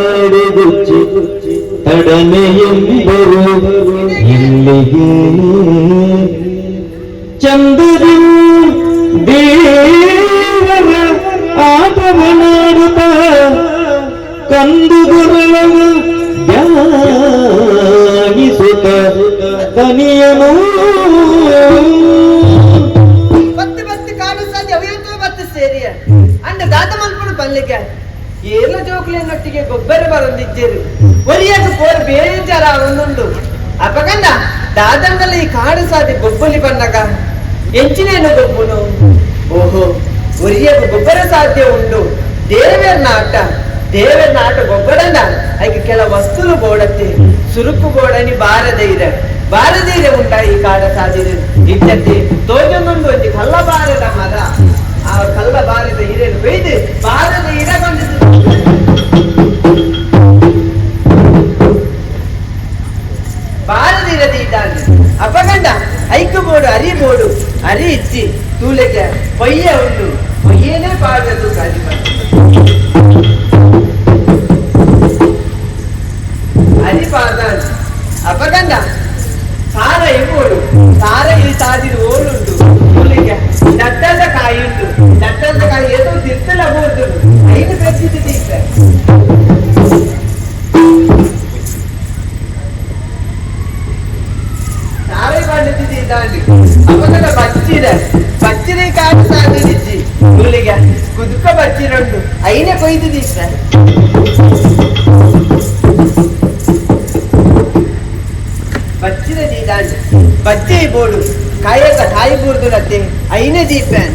ಅಡ್ಡಪಾಡಿಗುಚ್ಚಿ ತಡಮೆಯೆಂಬರು ಇಲ್ಲಿಗೆ ಚಂದದಿ ದೇವರ ಆಟವನಾಡುತ್ತ ಕಂದುಗುರಳವು ಧ್ಯಾನಿಸುತ್ತ ದನಿಯನು ಅವಿಯಂತೂ ಬತ್ತು ಸೇರಿಯ ಅಂಡ ದಾತ ಮಲ್ಪಡು ಪಲ್ಲೆಗೆ ಏಲ ಜೋಕ್ಲೆನ್ನೊಟ್ಟಿಗೆ ಗೊಬ್ಬರ ಬರೊಂದಿದ್ದೇರು ಒರಿಯಾಗ ಪೋರ್ ಬೇಜಾರ ಒಂದೊಂದು ಅಪಗಂಡ ದಾದಂಗಲ ಈ ಕಾಡು ಸಾದಿ ಗೊಬ್ಬಲಿ ಬಂದಾಗ ಎಂಚಿನೇನು ಗೊಬ್ಬುನು ಓಹೋ ಒರಿಯಾಗ ಗೊಬ್ಬರ ಸಾಧ್ಯ ಉಂಡು ದೇವೇರ್ನ ಆಟ ದೇವೇರ್ನ ಆಟ ಗೊಬ್ಬರನ ಐಕೆ ಕೆಲ ವಸ್ತುಲು ಬೋಡತ್ತೆ ಸುರುಕು ಬೋಡನಿ ಬಾರದೈರ ಬಾರದೈರ ಉಂಟ ಈ ಕಾಡ ಸಾದಿರ ಇಟ್ಟತ್ತೆ செய்தார்கள் அப்பகண்ட ஐக்கு போடு அரி போடு அரி இச்சி தூளைக்க பொய்ய உண்டு பொய்யனே பாடுறது காதிப்பா அரி பாதான் அப்பகண்ட சார எம்போடு சார இது சாதிடு ஓடு உண்டு தூளைக்க நட்டந்த காய் உண்டு நட்டந்த காய் ஏதோ திருத்தல போடுது ஐந்து பிரச்சிட்டு ಅವಗಲ ಬಚ್ಚಿರ ಬಚ್ಚಿರ ಕಾಡು ಸಾಧಿಸಿ ಹುಲಿಗೆ ಕುದುಕ ಬಚ್ಚಿರಂಡು ಐನೆ ಕೊಯ್ದಿದ್ದಿ ಸರ್ ಬಚ್ಚಿರ ದಿ ದಾಂಡಿ ಬಚ್ಚೆ ಬೋಡು ಕಾಯಕ ತಾಯಿ ಬೂರ್ದು ಲತ್ತೆ ಐನೆ ದೀಪನ್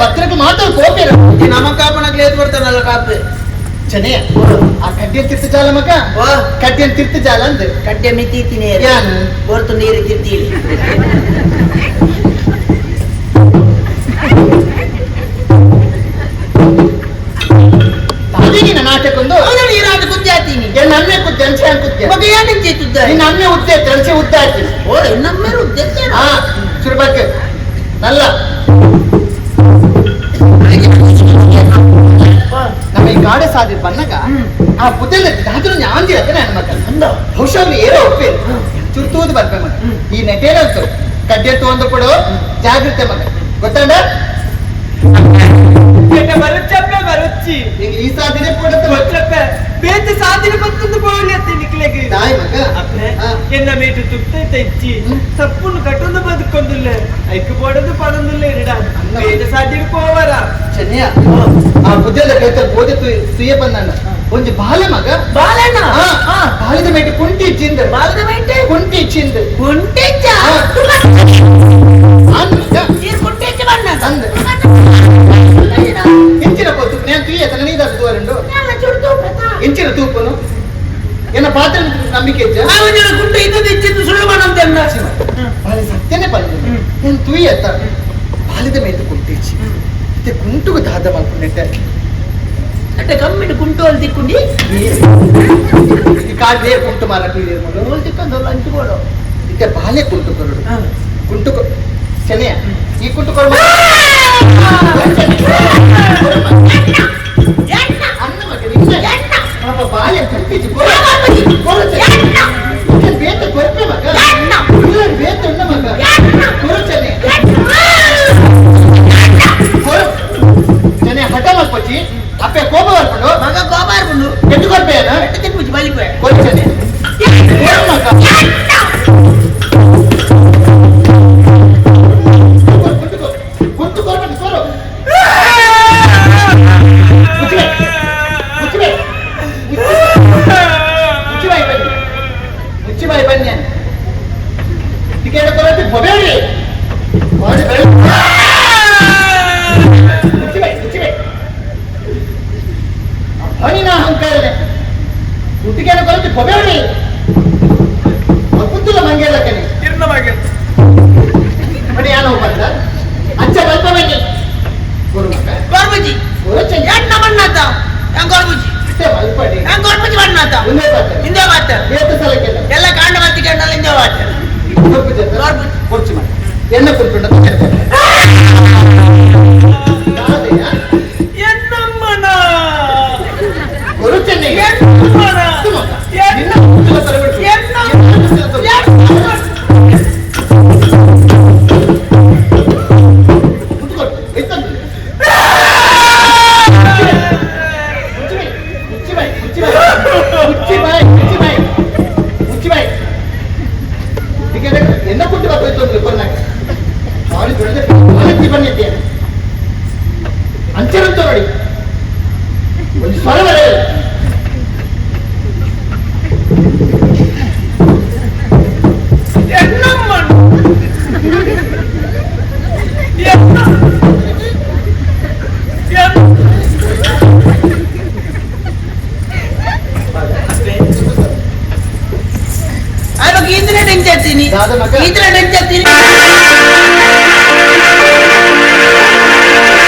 భక్తులకు మాత్రం కోపేరు ఈ నమ్మకాపనకు లేదు పడతాను అలా కాపే చెన్నయ్య ఆ కడ్డెం తిర్త జాలమక ఓ కడ్డెం తిర్త జాల అందు ಕಡ್ಡೆ ಮಿತಿ ತಿನೇರು ಯಾನು ಹೊರತು ನೀರು ತಿರ್ತೀರಿ అది ನಿನ್ನ ನಾಟಕೊಂದು ಅವನು ನೀರಾದ ಕುದ್ದೆ ಆತೀನಿ ಎನ್ನ ಅಮ್ಮೆ ಕುದ್ದೆ ಅಂಚೆ ಕುದ್ದೆ ಮಗ ಏನು ಚೇತಿದ್ದ ನಿನ್ನ ಅಮ್ಮೆ ಉದ್ದೆ ಅಂಚೆ ಉದ್ದೆ ಹಾಕಿ ಓ ಇನ್ನೊಮ್ಮೆ ಉದ್ದೆ ಆ ಚುರುಬಕ್ಕೆ ನಲ್ಲ ನಮ್ಮ ಈ ಗಾಡೆ ಸಾದಿ ಬಂದಾಗ ಆ ಬುದ್ಧೆಲ್ಲ ದಾದ್ರು ಯಾಂದಿ ಅದೇ ನನ್ನ ಮಕ್ಕ ಅಂದ ಬಹುಶಃ ಅವ್ರು ಏನೋ ಒಪ್ಪೇರು ಚುರ್ತೂದು ಬರ್ಬೆ ಮಗ ಈ ನೆಟೇನಂತು ಕಡ್ಡೆ ತಗೊಂಡು ಕೊಡು ಜಾಗ್ರತೆ ಮಗ ಗೊತ್ತಾಂಡ ಎನ್ನ ಬರುಚ್ಚಪ್ಪೆ ಬರುಚ್ಚಿ ಈಗ ಈ ಸಾಧಿನೆ ಕೊಡುತ್ತೆ ಮಗ ಬರುಚ್ಚಪ್ಪೆ ಬೇತ ಸಾಧಿನ ಬತ್ತೊಂದು ಬೋಳಿ ಅತ್ತೆ ನಿಕ್ಲೆಗೆ ತಾಯಿ ಮಗ ಅಪ್ಪೆ ಆ. ಎನ್ನ ಮೇಟು ತುಕ್ತ ತೆಚ್ಚಿ ಸಪ್ಪುನು ಕಟ್ಟೊಂದು ಬದುಕೊಂದುಲ್ಲ ಐಕ್ಕು ಬೋಡದು ಪಡೊಂದುಲ್ಲ ಇರಡ ಬೇಡ ಸಾಧ್ಯಕ್ಕೆ ಪೋವರ ಚೆನ್ನಯ್ಯ ಆ ಬುದ್ಧಿಯಲ್ಲ ಕೈತಲ್ ಬೋಧಿ ಸುಯ ಬಂದಣ್ಣ ಒಂದು ಬಾಲ ಮಗ ಬಾಲಣ್ಣ ಬಾಲದ ಮೇಟು ಕುಂಟಿ ಇಚ್ಚಿಂದ ಬಾಲದ ಮೇಟೆ ಕುಂಟಿ ಇಚ್ಚಿಂದ ಕುಂಟಿ ಇಚ್ಚ ಕುಂಟಿ ಇಚ್ಚ ಬಣ್ಣ ತಂದ ಇಂಚಿನ ಪೊತ್ತು ನೇನು ತುಯ್ಯ ತಗನೀದಾಸ ತೂವರಂಡು ಇಂಚಿನ ತೂಪನು ఎన్న పాత్ర నమ్మికే ಅವನ ಕುಂಟೆ ಇದ್ದದ್ದು ಇಚ್ಚಿದ್ದು ಸುಳ್ಳು ಮಾಡಂತೆಲ್ಲ వాళ్ళ సత్యనే పని నేను తూయి ఎత్త బాలిద మీద కుట్టించి అయితే కుంటుకు దాదం అనుకున్నట్టే అంటే కమ్మిడి కుంటూ వాళ్ళు తిక్కుండి ఈ కాదు వేరు కుంటు మారకు వాళ్ళు తిక్కండి వాళ్ళు అంచుకోవడం ఇక బాలే కుంటుకొరుడు కుంటుకు చెన్నయ్య ఈ కుంటుకొరు என்ன குறிப்பிட்ட